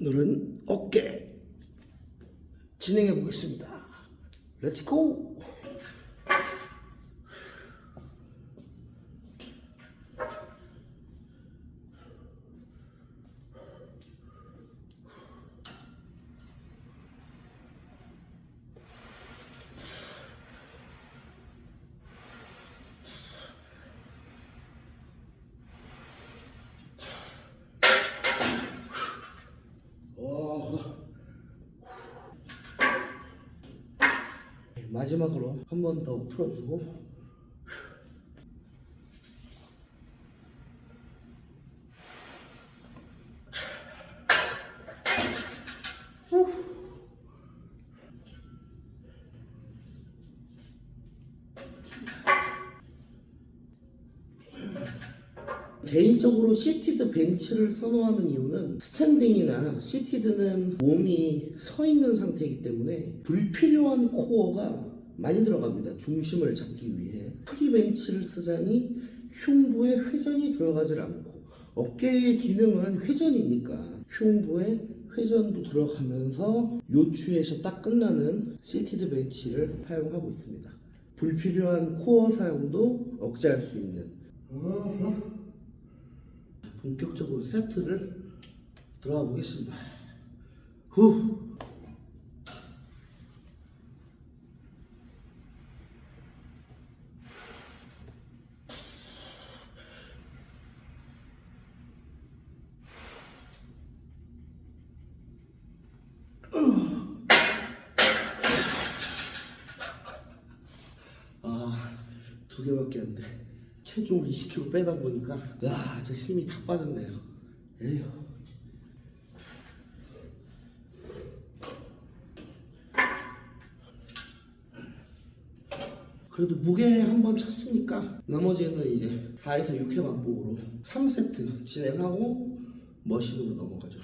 오늘은 어깨 진행해 보겠습니다. 렛츠 고! 마지막으로 한 번 더 풀어주고 개인적으로 시티드 벤치를 선호하는 이유는 스탠딩이나 시티드는 몸이 서 있는 상태이기 때문에 불필요한 코어가 많이 들어갑니다. 중심을 잡기 위해 프리벤치를 쓰자니 흉부에 회전이 들어가질 않고 어깨의 기능은 회전이니까 흉부에 회전도 들어가면서 요추에서 딱 끝나는 시티드 벤치를 사용하고 있습니다. 불필요한 코어 사용도 억제할 수 있는 본격적으로 세트를 들어가 보겠습니다. 후. 아, 두 개밖에 안 돼. 체중을 20kg 빼다 보니까, 야, 저 힘이 다 빠졌네요. 에휴. 그래도 무게 한 번 쳤으니까 나머지는 이제 4에서 6회 반복으로 3세트 진행하고 머신으로 넘어가죠.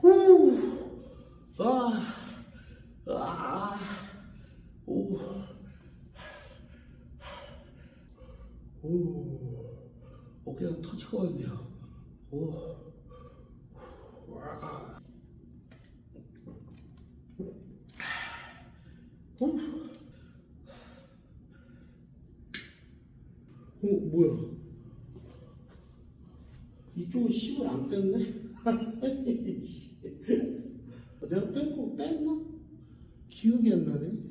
후, 아, 아, 오, 오, 어깨가 터질 것 같네요. 오, 와, 오, 어, 뭐야? 이쪽은 10을 안 뺐네? 내가 뺀 거 뺐나? 기억이 안 나네.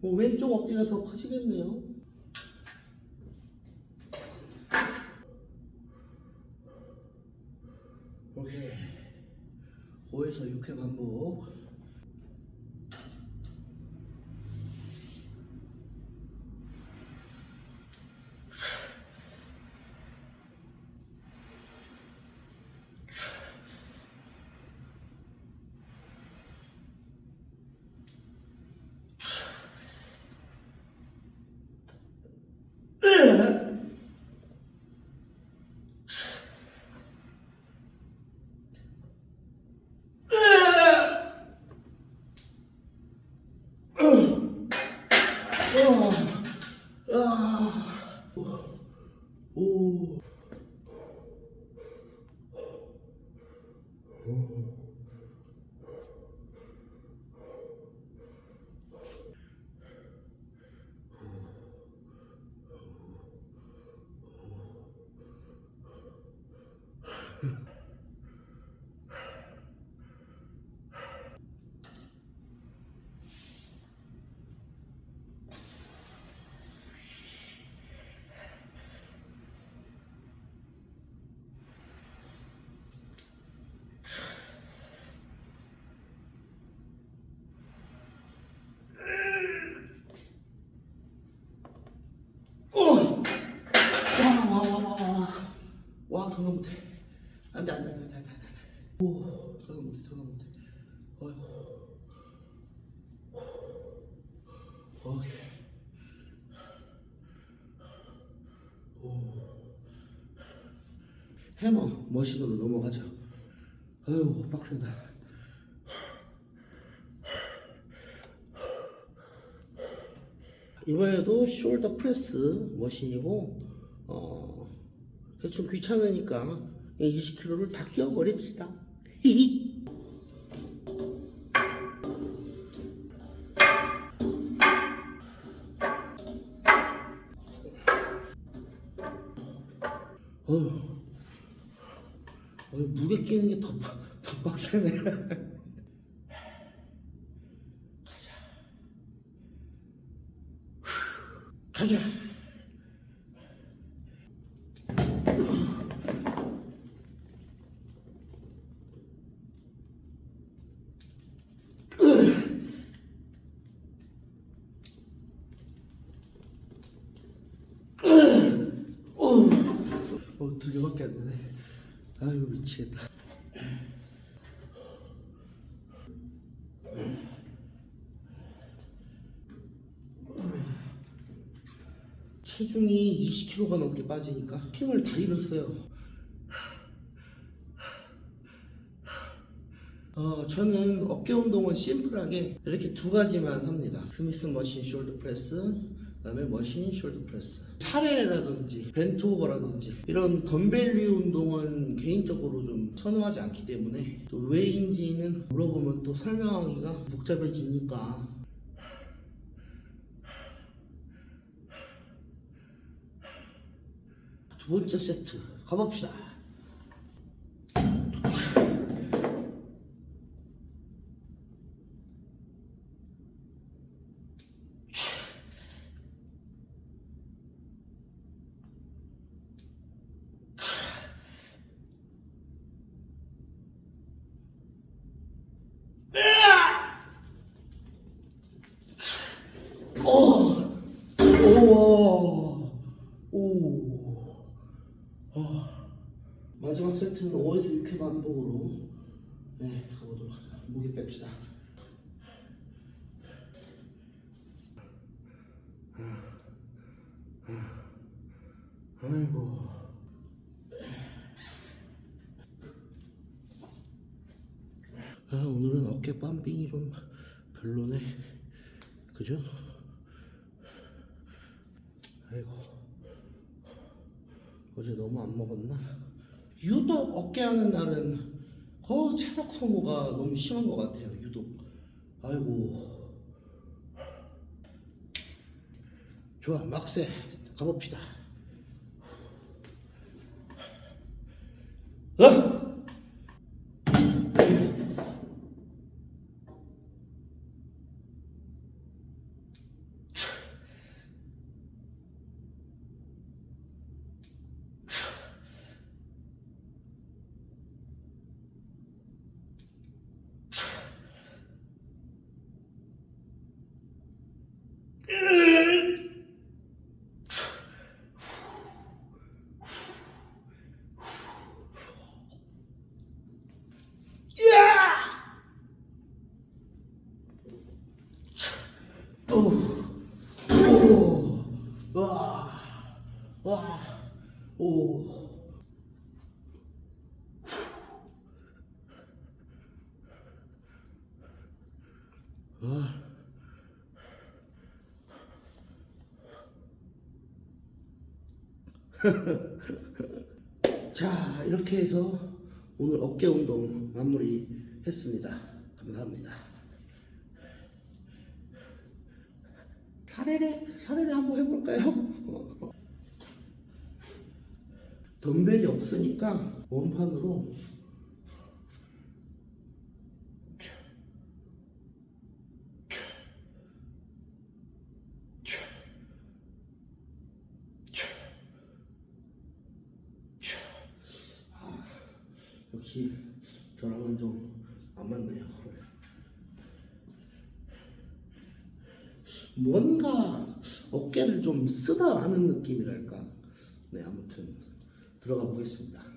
뭐 왼쪽 어깨가 더 커지겠네요. 오케이. 5에서 6회 반복. 전화 못해. 안돼 안돼 안돼 안돼 안돼 오 전화 못해 전화 못해. 어이구. 오케이. 해머 머신으로 넘어가죠. 아유 빡세다. 이번에도 숄더 프레스 머신이고 어 대충 귀찮으니까 20kg를 다 끼워버립시다. 히히. 어휴, 어휴, 무게 끼는 게 더 더 빡세네. 가자. 가자. 어, 두 개밖에 안 되네. 아유, 미치겠다. 체중이 20kg가 넘게 빠지니까 힘을 다 잃었어요. 어, 저는 어깨 운동은 심플하게 이렇게 두 가지만 합니다. 스미스 머신 숄더 프레스, 그다음에 머신 숄더 프레스. 사례라든지 벤트 오버라든지 이런 덤벨류 운동은 개인적으로 좀 선호하지 않기 때문에 또 왜인지는 물어보면 또 설명하기가 복잡해지니까 두 번째 세트 가봅시다. 오, 오, 아, 마지막 세트는 5에서 6회 반복으로 네 가보도록 하죠. 무게 뺍시다. 아이고. 아 오늘은 어깨 빰빙이 좀 별로네. 그죠? 아이고 어제 너무 안 먹었나? 유독 어깨하는 날은 어 체력 소모가 너무 심한 것 같아요 유독. 아이고. 좋아 막세. 가봅시다 오, 오, 와, 와, 오. 아. 자, 이렇게 해서 오늘 어깨 운동 마무리 했습니다. 감사합니다. 사례를 사례를 한번 해볼까요? 덤벨이 없으니까 원판으로 역시 저랑은 좀 안 맞네요. 뭔가 어깨를 좀 쓰다라는 느낌이랄까. 네, 아무튼 들어가 보겠습니다.